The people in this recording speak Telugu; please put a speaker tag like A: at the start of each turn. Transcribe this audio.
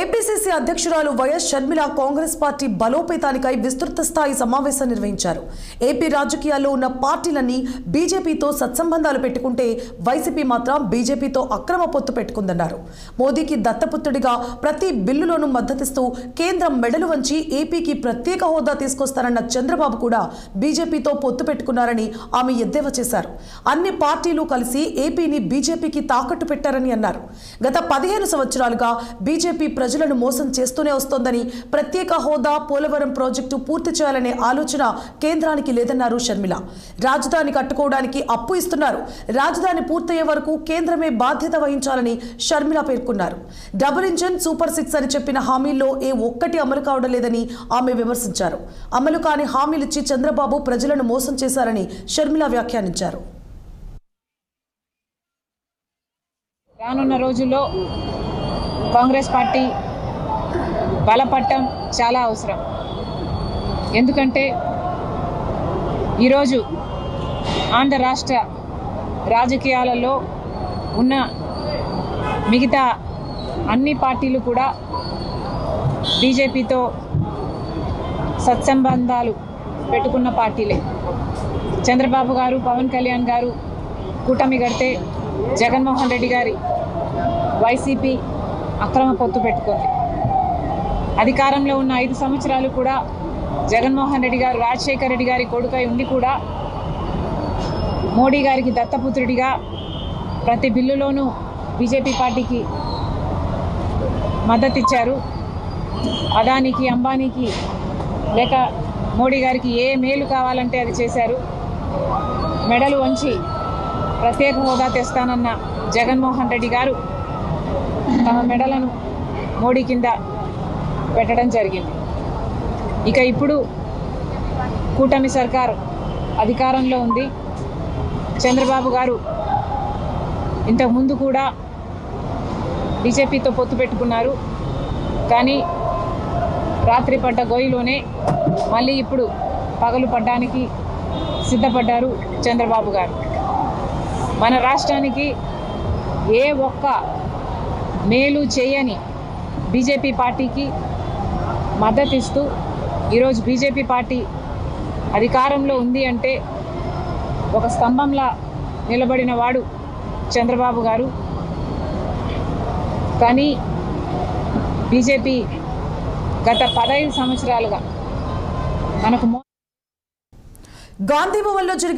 A: ఏపీసీసీ అధ్యక్షురాలు Y S Sharmila Congress party బలోపేతానికై విస్తృత స్థాయి సమావేశం నిర్వహించారు. ఏపీ రాజకీయాల్లో ఉన్న పార్టీలన్నీ బీజేపీతో సత్సంబంధాలు పెట్టుకుంటే వైసీపీ మాత్రం బీజేపీతో అక్రమ పొత్తు పెట్టుకుందన్నారు. మోదీకి దత్తపుత్రుడిగా ప్రతి బిల్లులోనూ మద్దతిస్తూ కేంద్రం మెడలు వంచి ఏపీకి ప్రత్యేక హోదా తీసుకొస్తారన్న చంద్రబాబు కూడా బీజేపీతో పొత్తు పెట్టుకున్నారని ఆమె ఎద్దేవా చేశారు. అన్ని పార్టీలు కలిసి ఏపీని బీజేపీకి తాకట్టు పెట్టారని అన్నారు. గత పదిహేను సంవత్సరాలుగా బీజేపీ ప్రజలను మోసం చేస్తూనే వస్తోందని ప్రత్యేక హోదా పోలవరం ప్రాజెక్టు పూర్తి చేయాలనే ఆలోచన కేంద్రానికి లేదన్నారు షర్మిల. రాజధాని కట్టుకోవడానికి అప్పు ఇస్తున్నారు. రాజధాని పూర్తయ్యే వరకు కేంద్రమే బాధ్యత వహించాలని షర్మిల పేర్కొన్నారు. డబుల్ ఇంజన్ సూపర్ సిక్స్ అని చెప్పిన హామీల్లో ఏ ఒక్కటి అమలు కావడం లేదని ఆమె విమర్శించారు. అమలు కాని హామీలిచ్చి చంద్రబాబు ప్రజలను మోసం చేశారని షర్మిల వ్యాఖ్యానించారు.
B: రానున్న రోజుల్లో కాంగ్రెస్ పార్టీ బలపట్టం చాలా అవసరం. ఎందుకంటే ఈరోజు ఆంధ్ర రాష్ట్ర రాజకీయాలలో ఉన్న మిగతా అన్ని పార్టీలు కూడా బీజేపీతో సత్సంబంధాలు పెట్టుకున్న పార్టీలే. చంద్రబాబు గారు పవన్ కళ్యాణ్ గారు కూటమి గడితే జగన్మోహన్ రెడ్డి గారి వైసీపీ అక్రమ పొత్తు పెట్టుకుంది. అధికారంలో ఉన్న ఐదు సంవత్సరాలు కూడా జగన్మోహన్ రెడ్డి గారు రాజశేఖర రెడ్డి గారి కొడుకై ఉండి కూడా మోడీ గారికి దత్తపుత్రుడిగా ప్రతి బిల్లులోనూ బీజేపీ పార్టీకి మద్దతిచ్చారు అదానికి అంబానీకి లేక మోడీ గారికి ఏ మేలు కావాలంటే అది చేశారు. మెడలు వంచి ప్రత్యేక హోదా తెస్తానన్న జగన్మోహన్ రెడ్డి గారు తమ మెడలను మోడీ కింద పెట్టడం జరిగింది. ఇక ఇప్పుడు కూటమి సర్కార్ అధికారంలో ఉంది. చంద్రబాబు గారు ఇంతకుముందు కూడా బీజేపీతో పొత్తు పెట్టుకున్నారు. కానీ రాత్రి పడ్డ గోయిలోనే మళ్ళీ ఇప్పుడు పగలు పడ్డానికి సిద్ధపడ్డారు చంద్రబాబు గారు. మన రాష్ట్రానికి ఏ ఒక్క మేలు చేయని బీజేపీ పార్టీకి మద్దతిస్తూ ఈరోజు బీజేపీ పార్టీ అధికారంలో ఉంది అంటే ఒక స్తంభంలా నిలబడిన వాడు చంద్రబాబు గారు. కానీ బీజేపీ గత పదహైదు సంవత్సరాలుగా మనకు మో
A: గాంధీ భవన్లో జరిగిన